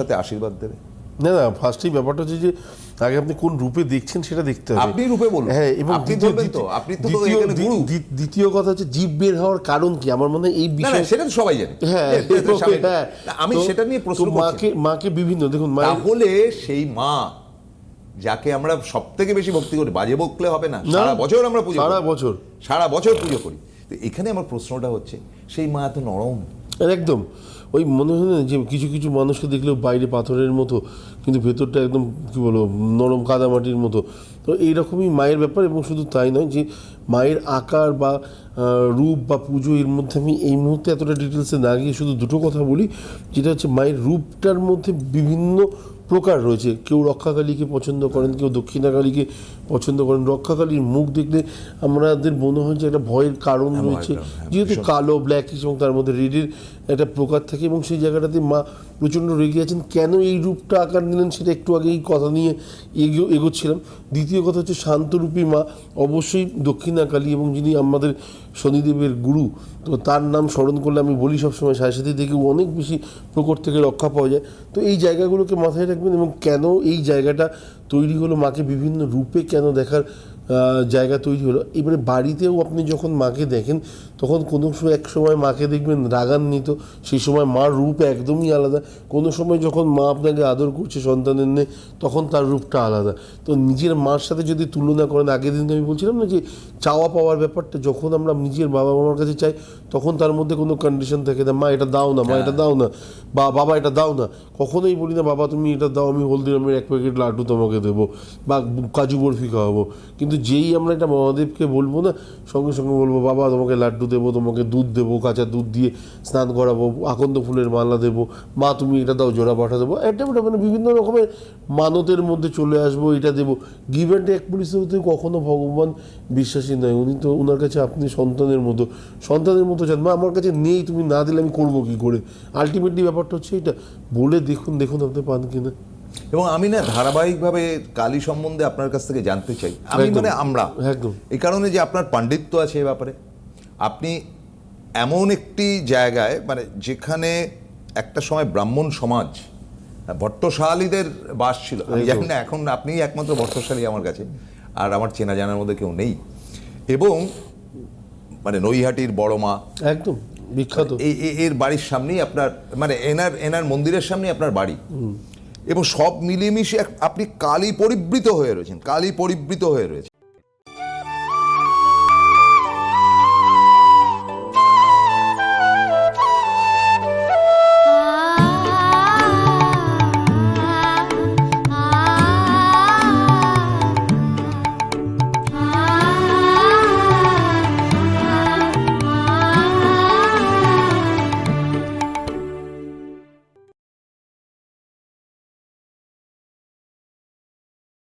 সাথে আশীর্বাদ দেবে। না না ফার্স্টেই ব্যাপারটা হচ্ছে যে আগে আপনি কোন রূপে দেখছেন সেটা দেখতে হবে। আপনি রূপে বলুন। হ্যাঁ এবং দ্বিতীয়- কথা হচ্ছে জীব বের হওয়ার কারণ কি? আমার মনে হয় এই বিষয়ে সেটা তো সবাই জানে। হ্যাঁ। হ্যাঁ। না, আমি সেটা নিয়ে প্রশ্ন করছি। মাকে মাকে বিভিন্ন দেখুন তাহলে সেই মা যাকে আমরা সব থেকে বেশি ভক্তি করি বাজে বকলে হবে না না, সারা বছর আমরা পুজো সারা বছর। সারা বছর পুজো করি। তো এখানে আমার প্রশ্নটা হচ্ছে সেই মা এত নরম। একদম ওই মনে হয় না যে কিছু কিছু মানুষকে দেখলেও বাইরে পাথরের মতো কিন্তু ভেতরটা একদম কী বলব নরম কাদামাটির মতো। তো এইরকমই মায়ের ব্যাপার এবং শুধু তাই নয় যে মায়ের আকার বা রূপ বা পুজো এর মধ্যে আমি এই মুহূর্তে এতটা ডিটেলসে না গিয়ে শুধু দুটো কথা বলি যেটা হচ্ছে মায়ের রূপটার মধ্যে বিভিন্ন প্রকার রয়েছে। কেউ রক্ষাকালীকে পছন্দ করেন কেউ দক্ষিণাকালীকে পছন্দ করেন। রক্ষাকালীর মুখ দেখলে আমাদের মনে হয় যে একটা ভয়ের কারণ হ্যাঁ, রয়েছে। যেহেতু কালো ব্ল্যাক এবং তার মধ্যে রেডের একটা প্রকার থাকে এবং সেই জায়গাটাতে মা প্রচণ্ড রেগে আছেন। কেন এই রূপটা আকার নিলেন সেটা একটু আগে এই কথা নিয়ে এগো এগোচ্ছিলাম। দ্বিতীয় কথা হচ্ছে শান্তরূপী মা অবশ্যই দক্ষিণাকালী এবং যিনি আমাদের শনিদেবের গুরু, তো তার নাম স্মরণ করলে আমি বলি সবসময় সাথে থেকে অনেক বেশি প্রকট থেকে রক্ষা পাওয়া যায়। তো এই জায়গাগুলোকে মাথায় রাখবেন এবং কেন এই জায়গাটা তৈরি হলো, মাকে বিভিন্ন রূপে কেন দেখার জায়গা তৈরি হলো। এবারে বাড়িতেও আপনি যখন মাকে দেখেন, তখন কোনো সময় এক সময় মাকে দেখবেন রাগান্বিত, সেই সময় মার রূপ একদমই আলাদা। কোনো সময় যখন মা আপনাকে আদর করছে সন্তানের নিয়ে তখন তার রূপটা আলাদা। তো নিজের মার সাথে যদি তুলনা করেন, আগের দিন আমি বলছিলাম না যে চাওয়া পাওয়ার ব্যাপারটা, যখন আমরা নিজের বাবা মামার কাছে চাই, তখন তার মধ্যে কোনো কন্ডিশন থাকে না, মা, এটা দাও না, মা, এটা দাও না, বা বাবা, এটা দাও না। কখনোই বলি না, বাবা, তুমি এটা দাও, আমি হলদিরামের এক প্যাকেট লাড্ডু তোমাকে দেবো, বা কাজু বরফি খাওয়াবো। কিন্তু যেই আমরা এটা মহাদেবকে বলব না, সঙ্গে সঙ্গে বলব, বাবা, তোমাকে লাড্ডু দেবো, তোমাকে দুধ দেবো, কাঁচা দুধ দিয়ে স্নান করাবো, আকন্দ ফুলের মালা দেবো, মা, তুমি এটা দাও, জোড়া পাঠা দেবো। এটা ওটা মানে বিভিন্ন রকমের মানতের মধ্যে চলে আসব, এটা দেবো। গিভ অ্যান্ড টেক পরিস্থিতিতে কখনো ভগবান বিশ্বাসী নয়, উনি তো ওনার কাছে আপনি সন্তানের মতো। সন্তানের মতো চান। মা, আমার কাছে নেই, তুমি না দিলে আমি করব কী করে? আলটিমেটলি ব্যাপারটা হচ্ছে এটা বলে দেখুন দেখুন আপনি পান কিনা। এবং আমি না ধারাবাহিকভাবে কালী সম্বন্ধে আপনার কাছ থেকে জানতে চাই। আমি মানে আমরা। একদম। এই কারণে যে আপনার পাণ্ডিত্য আছে এ ব্যাপারে। আপনি এমন একটি জায়গায় মানে যেখানে একটা সময় ব্রাহ্মণ সমাজ ভট্টশালীদের বাস ছিল। আমি জানি না এখন আপনিই একমাত্র ভট্টশালী আমার কাছে আর আমার চেনা জানার মধ্যে কেউ নেই। এবং মানে নৈহাটির বড় মা। একদম বিখ্যাত। এই এর বাড়ির সামনেই আপনার মানে এনার এনার মন্দিরের সামনেই আপনার বাড়ি। এবং সব মিলিয়ে মিশিয়ে আপনি কালী পরিবৃত হয়ে রয়েছেন কালী পরিবৃত হয়ে রয়েছেন।